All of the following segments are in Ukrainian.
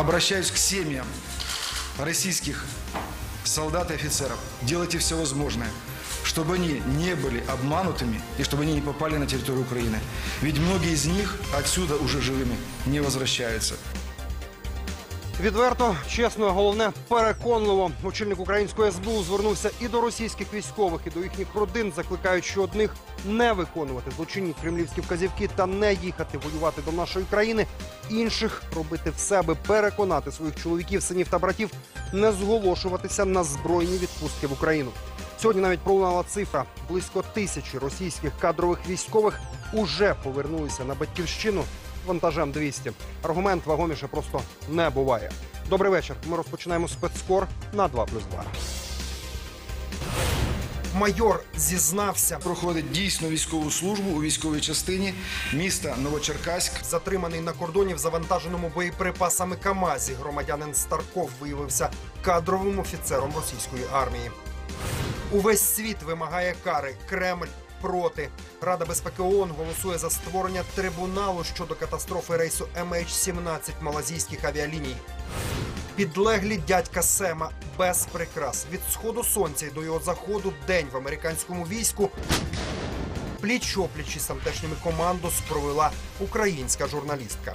Обращаюсь к семьям российских солдат и офицеров. Делайте все возможное, чтобы они не были обманутыми и чтобы они не попали на территорию Украины. Ведь многие из них отсюда уже живыми не возвращаются. Відверто, чесно, головне переконливо. Очільник української СБУ звернувся і до російських військових, і до їхніх родин, закликаючи одних не виконувати злочинні кремлівські вказівки та не їхати воювати до нашої країни. Інших робити все, аби переконати своїх чоловіків, синів та братів не зголошуватися на збройні відпустки в Україну. Сьогодні навіть пролунала цифра: близько тисячі російських кадрових військових уже повернулися на батьківщину вантажем 200. Аргумент вагоміше просто не буває. Добрий вечір. Ми розпочинаємо спецскор на 2 плюс 2. Майор зізнався, Проходить дійсну військову службу у військовій частині міста Новочеркаськ. затриманий на кордоні в завантаженому боєприпасами КАМАЗі. Громадянин Старков виявився кадровим офіцером російської армії. Увесь світ вимагає кари. Кремль проти. Рада безпеки ООН голосує за створення трибуналу щодо катастрофи рейсу MH17 малазійських авіаліній. Підлеглі дядька Сема без прикрас від сходу сонця до його заходу день в американському війську. Пліч опліч із тамтешніми командос провела українська журналістка.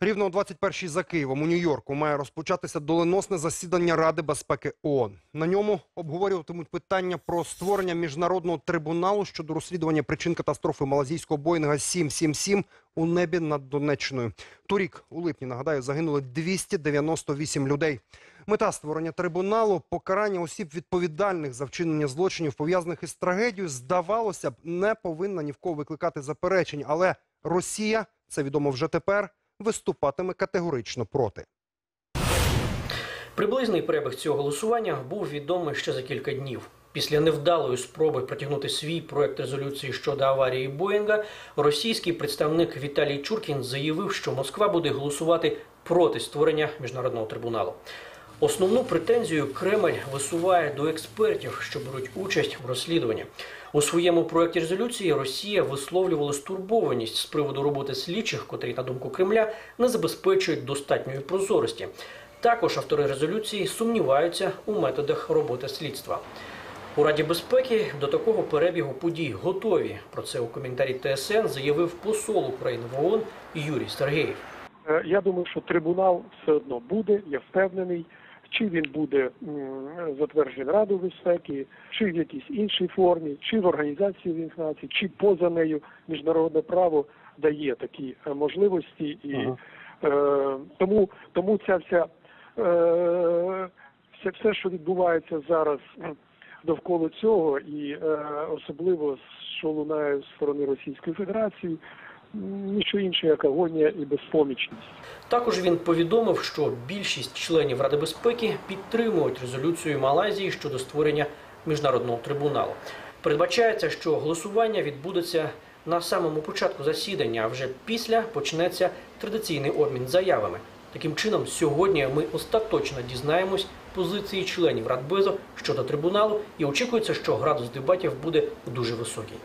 Рівно о 21-й за Києвом у Нью-Йорку має розпочатися доленосне засідання Ради безпеки ООН. На ньому обговорюватимуть питання про створення міжнародного трибуналу щодо розслідування причин катастрофи малазійського Боїнга 777 у небі над Донеччиною. Торік у липні нагадаю загинули 298 людей. Мета створення трибуналу покарання осіб відповідальних за вчинення злочинів пов'язаних із трагедією, здавалося б, не повинна ні в кого викликати заперечень, але Росія це відомо вже тепер виступатиме категорично проти. Приблизний перебіг цього голосування був відомий ще за кілька днів. Після невдалої спроби протягнути свій проект резолюції щодо аварії Боїнга, російський представник Віталій Чуркін заявив, що Москва буде голосувати проти створення міжнародного трибуналу. Основну претензію Кремль висуває до експертів, що беруть участь в розслідуванні. У своєму проекті резолюції Росія висловлювала стурбованість з приводу роботи слідчих, котрі, на думку Кремля, не забезпечують достатньої прозорості. Також автори резолюції сумніваються у методах роботи слідства. У Раді безпеки до такого перебігу подій готові. Про це у коментарі ТСН заявив посол України в ООН Юрій Сергеєв. Е, Я думаю, що трибунал все одно буде, я впевнений. Чи він буде затверджений Радою безпеки, чи в якійсь іншій формі, чи в Організації Об'єднаних Націй, чи поза нею міжнародне право дає такі е, можливості, і е, тому, тому ця вся е, все, все, що відбувається зараз довкола цього, і е, особливо що лунає з сторони Російської Федерації, ніщо інше, як агонія і безпомічність. Також він повідомив, що більшість членів Ради безпеки підтримують резолюцію Малайзії щодо створення міжнародного трибуналу. Передбачається, що голосування відбудеться на самому початку засідання, а вже після почнеться традиційний обмін заявами. Таким чином, сьогодні ми остаточно дізнаємось позиції членів Радбезу щодо трибуналу, і очікується, що градус дебатів буде дуже високий.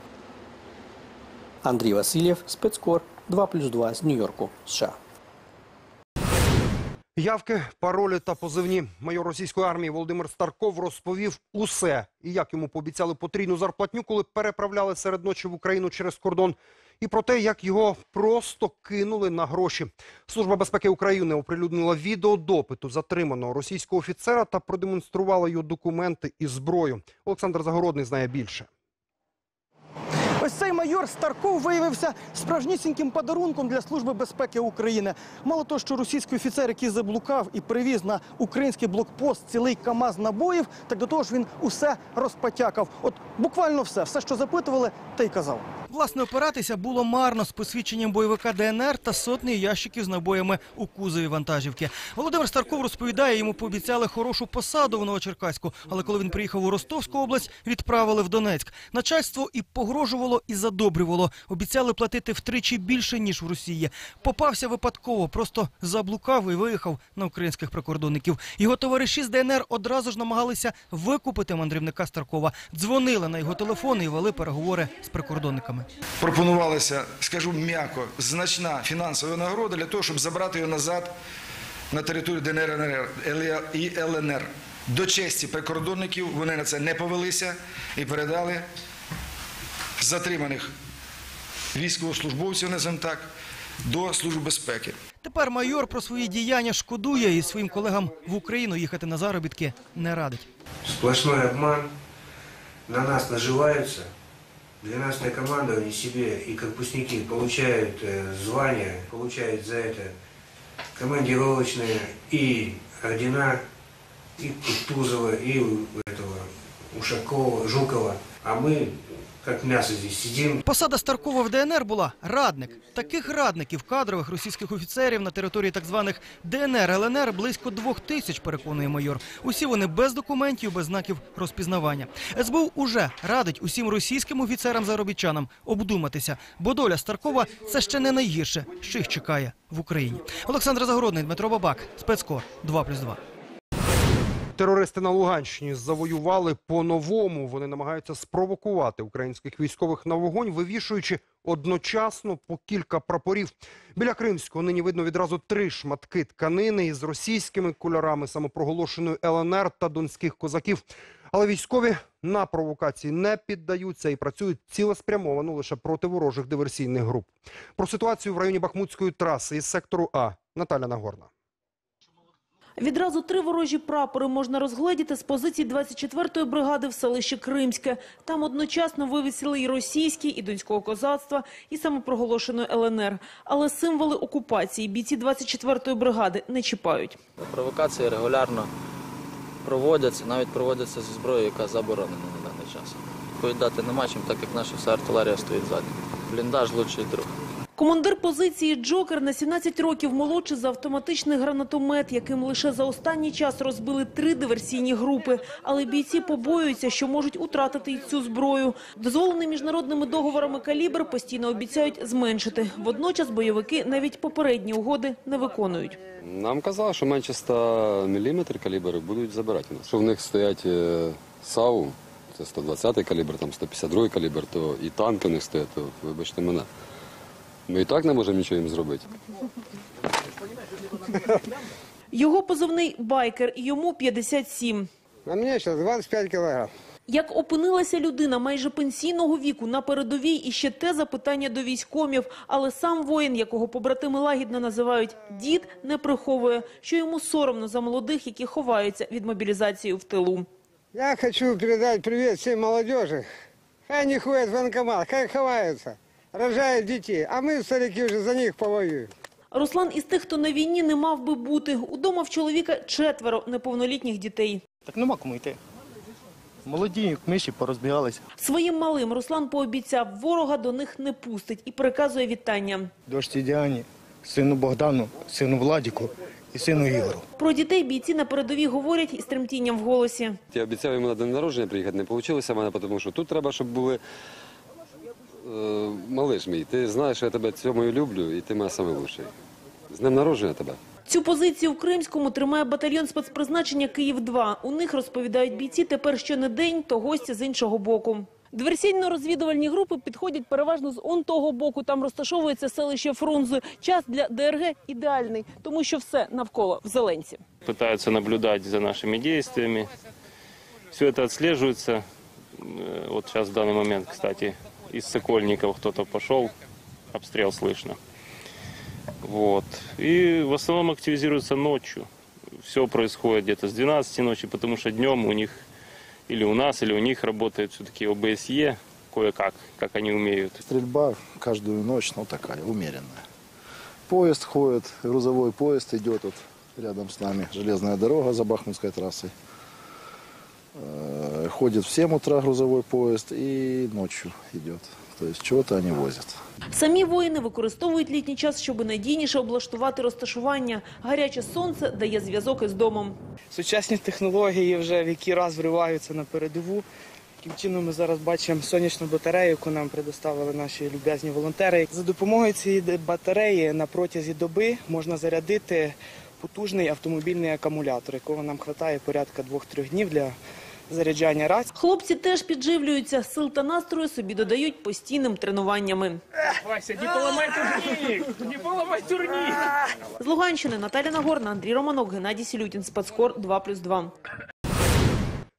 Андрій Васильєв, спецкор 2 плюс 2 з Нью-Йорку, США. Явки, паролі та позивні. Майор російської армії Володимир Старков розповів усе. І як йому пообіцяли потрійну зарплатню, коли переправляли серед ночі в Україну через кордон. І про те, як його просто кинули на гроші. Служба безпеки України оприлюднила відео допиту затриманого російського офіцера та продемонструвала його документи і зброю. Олександр Загородний знає більше. Ось цей майор Старков виявився справжнісіньким подарунком для Служби безпеки України. Мало того, що російський офіцер, який заблукав і привіз на український блокпост цілий КАМАЗ набоїв, так до того ж він усе розпотякав. От буквально все, все, що запитували, те й казав. Власне, опиратися було марно з посвідченням бойовика ДНР та сотні ящиків з набоями у кузові вантажівки. Володимир Старков розповідає, йому пообіцяли хорошу посаду в Новочеркаську, але коли він приїхав у Ростовську область, відправили в Донецьк. Начальство і погрожувало, і задобрювало. Обіцяли платити втричі більше ніж в Росії. Попався випадково, просто заблукав і виїхав на українських прикордонників. Його товариші з ДНР одразу ж намагалися викупити мандрівника Старкова. Дзвонили на його телефон і вели переговори з прикордонниками. Пропонувалася, скажу м'яко, значна фінансова нагорода для того, щоб забрати його назад на територію ДНР НР і ЛНР. До честі прикордонників вони на це не повелися і передали затриманих військовослужбовців, називаємо так, до Служби безпеки. Тепер майор про свої діяння шкодує і своїм колегам в Україну їхати на заробітки не радить. Сплошной обман, на нас наживаются. 12-я команда, они себе и корпусники получают э, звания, получают за это командировочные и ордена, и Кутузова, и этого Ушакова, Жукова. А мы, как мясо здесь сидим, Посада Старкова в ДНР була радник. Таких радників кадрових російських офіцерів на території так званих ДНР ЛНР близько двох тисяч, переконує майор. Усі вони без документів, без знаків розпізнавання. СБУ уже радить усім російським офіцерам-заробітчанам обдуматися, бо доля Старкова це ще не найгірше, що їх чекає в Україні. Олександр Загородний, Дмитро Бабак, спецкор 2+,2. Терористи на Луганщині завоювали по-новому. Вони намагаються спровокувати українських військових на вогонь, вивішуючи одночасно по кілька прапорів. Біля Кримського нині видно відразу три шматки тканини із російськими кольорами самопроголошеної ЛНР та донських козаків. Але військові на провокації не піддаються і працюють цілеспрямовано лише проти ворожих диверсійних груп. Про ситуацію в районі Бахмутської траси із сектору А Наталя Нагорна. Відразу три ворожі прапори можна розгледіти з позицій 24-ї бригади в селищі Кримське. Там одночасно вивісили і російські, і донського козацтва, і самопроголошеної ЛНР. Але символи окупації бійці 24-ї бригади не чіпають. Провокації регулярно проводяться, навіть проводяться зі зброєю, яка заборонена на даний час. Відповідати нема чим, так як наша вся артилерія стоїть ззаді. Бліндаж лучший друг. Командир позиції «Джокер» на 17 років молодший за автоматичний гранатомет, яким лише за останній час розбили три диверсійні групи. Але бійці побоюються, що можуть утратити й цю зброю. Дозволений міжнародними договорами калібр постійно обіцяють зменшити. Водночас бойовики навіть попередні угоди не виконують. Нам казали, що менше 100 мм калібри будуть забирати у нас. Що в них стоять е, САУ, це 120-й калібр, там 152-й калібр, то і танки них стоять, то вибачте мене. Ми і так не можемо нічого їм зробити. Його позивний «Байкер» і йому 57. а мне сейчас 25 килограмм. Як опинилася людина майже пенсійного віку на передовій, і ще те запитання до військомів. Але сам воїн, якого побратими лагідно називають «дід», не приховує, що йому соромно за молодих, які ховаються від мобілізації в тилу. Я хочу передать привет всей молодежи. Хай не ходят в военкомат, хай ховаются, рожают детей, а мы, старики, уже за них повоюем. Руслан із тих, хто на війні не мав би бути. Удома в чоловіка четверо неповнолітніх дітей. Так нема кому йти. Молоді, миші, порозбігалися. Своїм малим Руслан пообіцяв, ворога до них не пустить і переказує вітання. Дошці Діані, сину Богдану, сину Владіку і сину Ігору. Про дітей бійці на передовій говорять із тремтінням в голосі. Я обіцяв йому на день народження приїхати, не вийшло в мене, тому що тут треба, щоб були. Е, малиш мій, ти знаєш, що я тебе цьому люблю, і ти мене найкращий. З днем народження тебе. Цю позицію в Кримському тримає батальйон спецпризначення «Київ-2». У них, розповідають бійці, тепер щонедень, то гості з іншого боку. Диверсійно-розвідувальні групи підходять переважно з он того боку. Там розташовується селище Фрунзе. Час для ДРГ ідеальний, тому що все навколо в зеленці. пытаются наблюдать за нашими действиями. Все это отслеживается. Э, Вот сейчас в данный момент, кстати, из Сокольников кто-то пошел, обстрел слышно. Вот. И в основном активизируется ночью. Все происходит где-то с 12 ночи, потому что днем у них или у нас, или у них работает все-таки ОБСЕ кое-как, как они умеют. Стрільба каждую ночь, ну такая, умеренная. Поезд ходит, грузовой поезд идет вот рядом с нами, железная дорога за Бахмутской трассой. Э, Ходит в 7 утра грузовой поезд и ночью идет. То есть чего-то они возят. Самі воїни використовують літній час, щоб надійніше облаштувати розташування. Гаряче сонце дає зв'язок із домом. Сучасні технології вже в який раз вриваються на передову. Таким чином ми зараз бачимо сонячну батарею, яку нам предоставили наші люб'язні волонтери. За допомогою цієї батареї на протязі доби можна зарядити потужний автомобільний акумулятор, якого нам вистачає порядка 2-3 днів для заряджання рації. Хлопці теж підживлюються. Сил та настрою собі додають постійним тренуваннями. Вася, не поламай турнік! Не поламай турнік! З Луганщини Наталя Нагорна, Андрій Романок, Геннадій Сілютін, Спецкор 2+,2.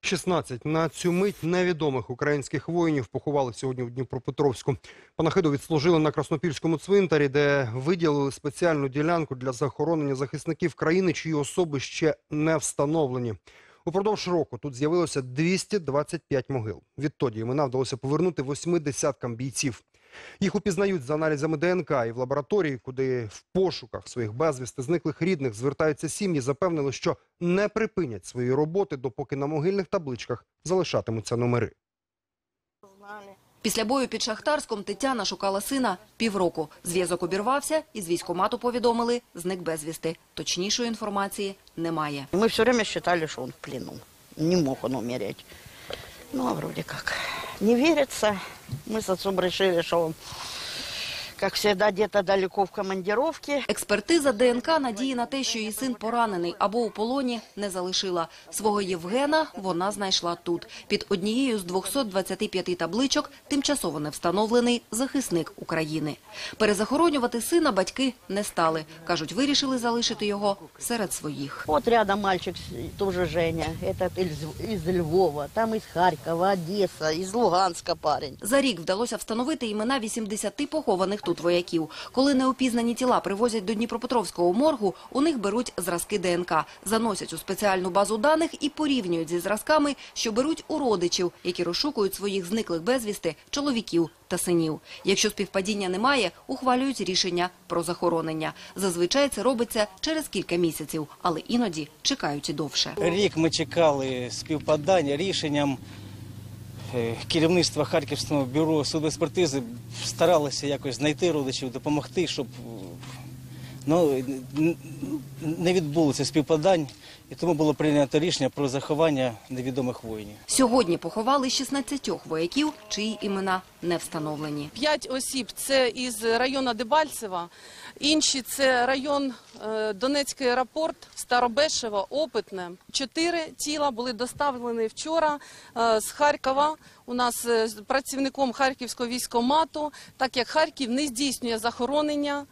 16 на цю мить невідомих українських воїнів поховали сьогодні в Дніпропетровську. Панахиду відслужили на Краснопільському цвинтарі, де виділили спеціальну ділянку для захоронення захисників країни, чиї особи ще не встановлені. Упродовж року тут з'явилося 225 могил. Відтоді імена вдалося повернути восьми десяткам бійців. Їх упізнають за аналізами ДНК і в лабораторії, куди в пошуках своїх безвісти зниклих рідних звертаються сім'ї, запевнили, що не припинять свої роботи, допоки на могильних табличках залишатимуться номери. Після бою під Шахтарськом Тетяна шукала сина півроку. Зв'язок обірвався, і з військомату повідомили – зник безвісти. Точнішої інформації немає. Ми все время вважали, що він в плену. Не мог він умереть. Ну, а вроді як. Не віриться. Ми з отцом вирішили, що он, как всегда, где-то далеко в командировке. Експертиза ДНК надії на те, що її син поранений або у полоні, не залишила. Свого Євгена вона знайшла тут. Під однією з 225 табличок тимчасово не встановлений захисник України. Перезахоронювати сина батьки не стали. Кажуть, вирішили залишити його серед своїх. Вот рядом мальчик, тоже Женя, этот из Львова, там из Харькова, Одесса, из Луганска парень. За рік вдалося встановити імена 80 похованих тут вояків. Коли неопізнані тіла привозять до Дніпропетровського моргу, у них беруть зразки ДНК, заносять у спеціальну базу даних і порівнюють зі зразками, що беруть у родичів, які розшукують своїх зниклих безвісти чоловіків та синів. Якщо співпадіння немає, ухвалюють рішення про захоронення. Зазвичай це робиться через кілька місяців, але іноді чекають і довше. Рік ми чекали співпадання рішенням е, керівництва Харківського бюро судоекспертизи старалися якось знайти родичів, допомогти, щоб ну, не відбулося співпадань, і тому було прийнято рішення про заховання невідомих воїнів. Сьогодні поховали 16 вояків, чиї імена не встановлені. П'ять осіб це із району Дебальцева, інші це район е, Донецький аеропорт, Старобешево, Опитне. Чотири тіла були доставлені вчора е, з Харкова. У нас е, з працівником Харківського військомату, так як Харків не здійснює захоронення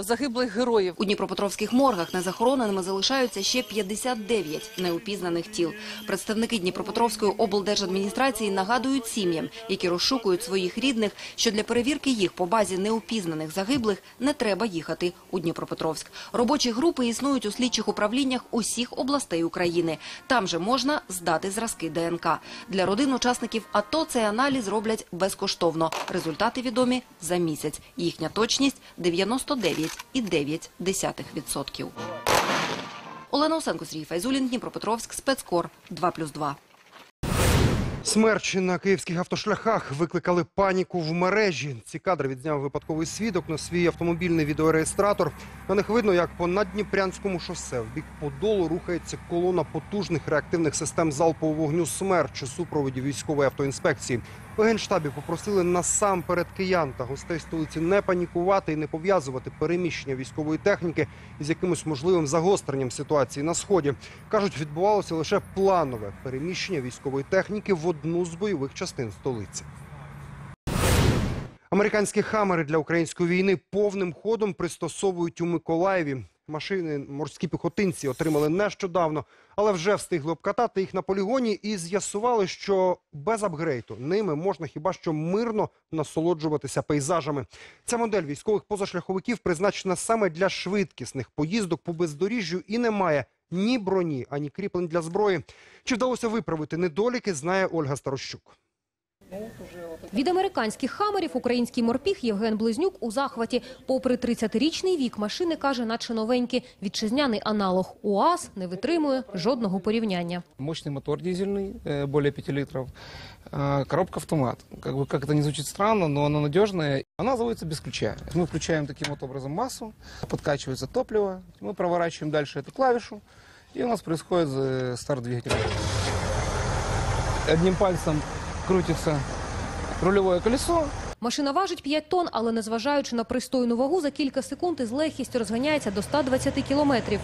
загиблих героїв. У Дніпропетровських моргах незахороненими залишаються ще 59 неупізнаних тіл. Представники Дніпропетровської облдержадміністрації нагадують сім'ям, які розшукують своїх рідних, що для перевірки їх по базі неупізнаних загиблих не треба їхати у Дніпропетровськ. Робочі групи існують у слідчих управліннях усіх областей України. Там же можна здати зразки ДНК. Для родин учасників АТО цей аналіз роблять безкоштовно. Результати відомі за місяць. Їхня точність 99,9%. Олена Осенко, Сергій Файзулін, Дніпропетровськ, спецкор 2+,2. Смерчі на київських автошляхах викликали паніку в мережі. Ці кадри відзняв випадковий свідок на свій автомобільний відеореєстратор. На них видно, як по наддніпрянському шосе в бік Подолу рухається колона потужних реактивних систем залпового вогню «Смерч» у супроводі військової автоінспекції. У Генштабі попросили насамперед киян та гостей столиці не панікувати і не пов'язувати переміщення військової техніки із якимось можливим загостренням ситуації на сході. Кажуть, відбувалося лише планове переміщення військової техніки в одну з бойових частин столиці. Американські хамери для української війни повним ходом пристосовують у Миколаєві. Машини морські піхотинці отримали нещодавно, але вже встигли обкатати їх на полігоні і з'ясували, що без апгрейду ними можна хіба що мирно насолоджуватися пейзажами. Ця модель військових позашляховиків призначена саме для швидкісних поїздок по бездоріжжю і не має ні броні, ані кріплень для зброї. Чи вдалося виправити недоліки, знає Ольга Старощук. Від американських хамерів український морпіг Євген Близнюк у захваті. Попри 30-річний вік, машини, каже, наче новенькі. Вітчизняний аналог УАЗ не витримує жодного порівняння. Мощный мотор дизельный, э, более 5 литров. А, Коробка автомат. Как бы как это не звучит странно, но она надежная. Она заводится без ключа. Мы включаем таким вот образом массу, подкачивается топливо, мы проворачиваем дальше эту клавишу, и у нас происходит э, старт двигателя. Одним пальцем крутится рульове колесо, Машина важить 5 тонн, але незважаючи на пристойну вагу, за кілька секунд із легкістю розганяється до 120 кілометрів.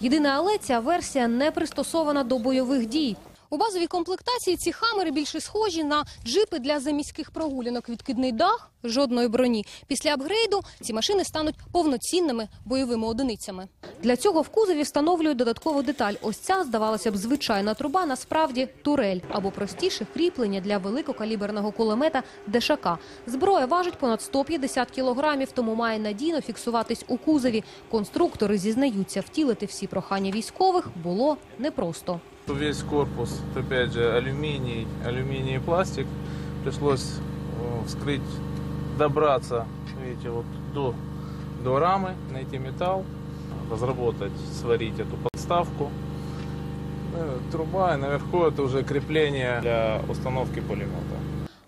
Єдине але ця версія не пристосована до бойових дій. У базовій комплектації ці хамери більше схожі на джипи для заміських прогулянок. Відкидний дах, жодної броні. Після апгрейду ці машини стануть повноцінними бойовими одиницями. Для цього в кузові встановлюють додаткову деталь. Ось ця, здавалося б, звичайна труба, насправді турель або простіше кріплення для великокаліберного кулемета ДШК. Зброя важить понад 150 кілограмів, тому має надійно фіксуватись у кузові. Конструктори зізнаються, втілити всі прохання військових було непросто Весь корпус, опять же, алюминий, алюминий и пластик. Пришлось э, вскрыть, добраться, видите, вот до, до рамы, найти металл, разработать, сварить эту подставку. Э, Труба, и наверху это уже крепление для установки пулемета.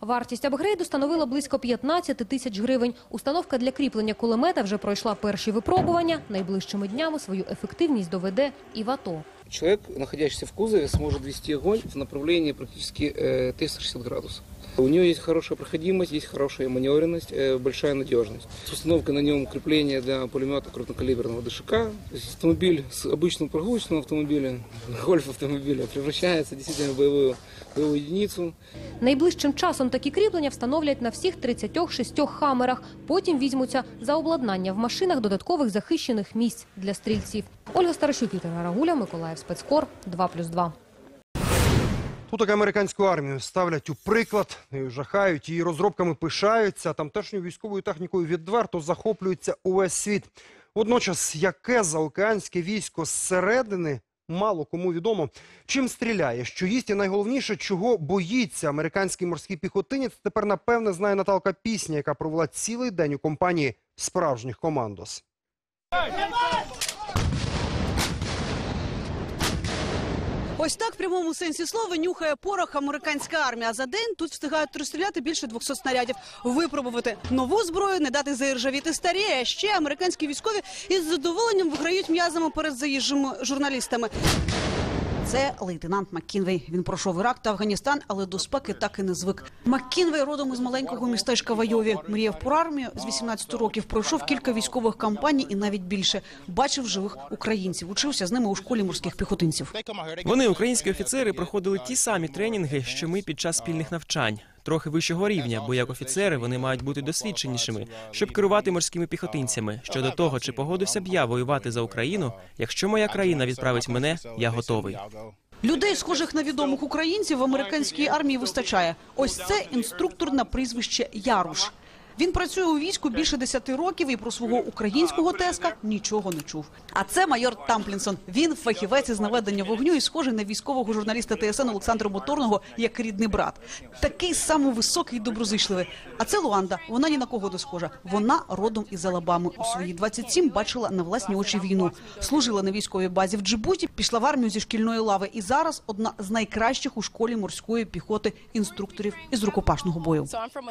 Вартість апгрейду становила близько 15 тисяч гривень. Установка для кріплення кулемета вже пройшла перші випробування. Найближчими днями свою ефективність доведе і в АТО. Человек, находящийся в кузове, сможет вести огонь в направлении практически э, 360 градусов. У него есть хорошая проходимость, есть хорошая маневренность, э, большая надежность. С установкой на нем крепления для пулемета крупнокалиберного ДШК. Автомобиль с обычного прогулочного автомобиля, гольф-автомобиля, превращается действительно в боевую, боевую единицу. Найближчим часом такі кріплення встановлять на всіх 36 хамерах. Потім візьмуться за обладнання в машинах додаткових захищених місць для стрільців. Ольга Старощук, Вітер Рагуля, Миколаїв Спецкор, 2+,2. Тут так американську армію ставлять у приклад, жахають, її розробками пишаються. Тамтешньою військовою технікою відверто захоплюється увесь світ. Водночас, яке заокеанське військо зсередини, мало кому відомо. Чим стріляє, що їсть і найголовніше, чого боїться американський морський піхотинець, тепер напевне знає Наталка Пісня, яка провела цілий день у компанії справжніх командос. Ось так в прямому сенсі слова нюхає порох американська армія. За день тут встигають розстріляти більше 200 снарядів, випробувати нову зброю, не дати заіржавіти старі. А ще американські військові із задоволенням виграють м'язами перед заїжджими журналістами. Це лейтенант Маккінвей. Він пройшов Ірак та Афганістан, але до спеки так і не звик. Маккінвей родом із маленького містечка Вайові. Мріяв про армію з 18 років. Пройшов кілька військових кампаній і навіть більше. Бачив живих українців. Учився з ними у школі морських піхотинців. Вони, українські офіцери, проходили ті самі тренінги, що ми під час спільних навчань. Трохи вищого рівня, бо як офіцери вони мають бути досвідченішими, щоб керувати морськими піхотинцями. Щодо того, чи погодився б я воювати за Україну, якщо моя країна відправить мене, я готовий. Людей, схожих на відомих українців, в американській армії вистачає. Ось це інструктор на прізвище Яруш. Він працює у війську більше 10 років і про свого українського теска нічого не чув. А це майор Тамплінсон. Він фахівець із наведення вогню і схожий на військового журналіста ТСН Олександра Моторного як рідний брат. Такий самовисокий і доброзичливий. А це Луанда. Вона ні на кого не схожа. Вона родом із Алабами. У свої 27 бачила на власні очі війну. Служила на військовій базі в Джибуті, пішла в армію зі шкільної лави. І зараз одна з найкращих у школі морської піхоти інструкторів із рукопашного бою.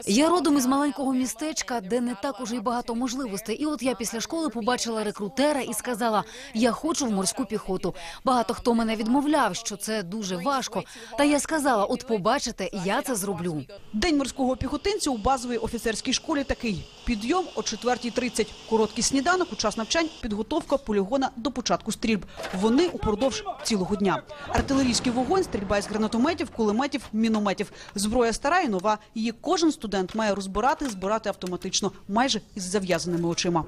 Я родом із маленького містечка, де не так уже й багато можливостей. І от я після школи побачила рекрутера і сказала: я хочу в морську піхоту. Багато хто мене відмовляв, що це дуже важко. Та я сказала: от побачите, я це зроблю. День морського піхотинця у базовій офіцерській школі такий: підйом о 4.30, короткий сніданок у час навчань, підготовка полігона до початку стрільб. Вони упродовж цілого дня. Артилерійський вогонь, стрільба із гранатометів, кулеметів, мінометів. Зброя стара і нова. Її кожен студент має розбирати, збирати автоматично, майже із зав'язаними очима.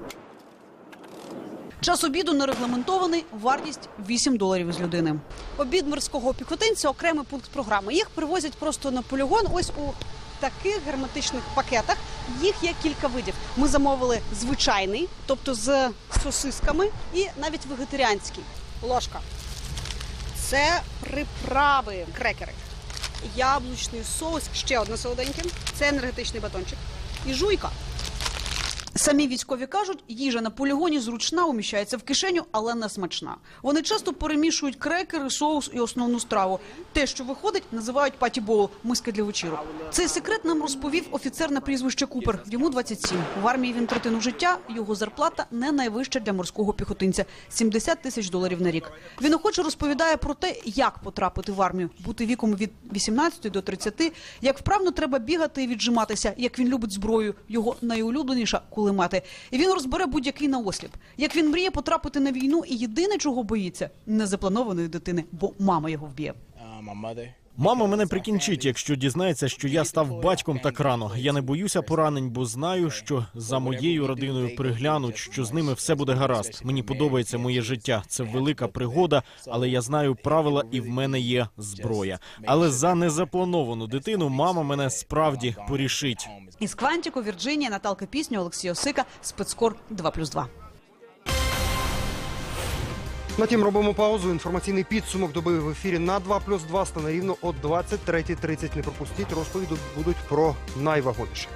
Час обіду не регламентований, вартість 8 доларів з людини. Обід морського піхотинця окремий пункт програми. Їх привозять просто на полігон. Ось у таких герметичних пакетах. Їх є кілька видів. Ми замовили звичайний, тобто з сосисками, і навіть вегетаріанський. Ложка. Це приправи, крекери, яблучний соус, ще одне солоденьке. Це енергетичний батончик і жуйка. Самі військові кажуть, їжа на полігоні зручна, уміщається в кишеню, але не смачна. Вони часто перемішують крекери, соус і основну страву. Те, що виходить, називають паті-боул – миска для вечірок. Цей секрет нам розповів офіцер на прізвище Купер. Йому 27. В армії він третину життя. Його зарплата не найвища для морського піхотинця – 70 тисяч доларів на рік. Він охоче розповідає про те, як потрапити в армію, бути віком від 18 до 30, як вправно треба бігати і віджиматися, як він любить зброю. Його найулюбленіша – кулемети. І він розбере будь-який наосліп. Як він мріє потрапити на війну, і єдине, чого боїться, незапланованої дитини, бо мама його вб'є. Мама мене прикінчить, якщо дізнається, що я став батьком так рано. Я не боюся поранень, бо знаю, що за моєю родиною приглянуть, що з ними все буде гаразд. Мені подобається моє життя. Це велика пригода, але я знаю правила, і в мене є зброя. Але за незаплановану дитину мама мене справді порішить. Із Квантіко, Вірджинія, Наталка Пісню, Олексій Осика, спецкор 2+,2. На тім робимо паузу. Інформаційний підсумок доби в ефірі на 2 плюс 2 стане рівно о 23.30. Не пропустіть розповіді будуть про найвагоміше.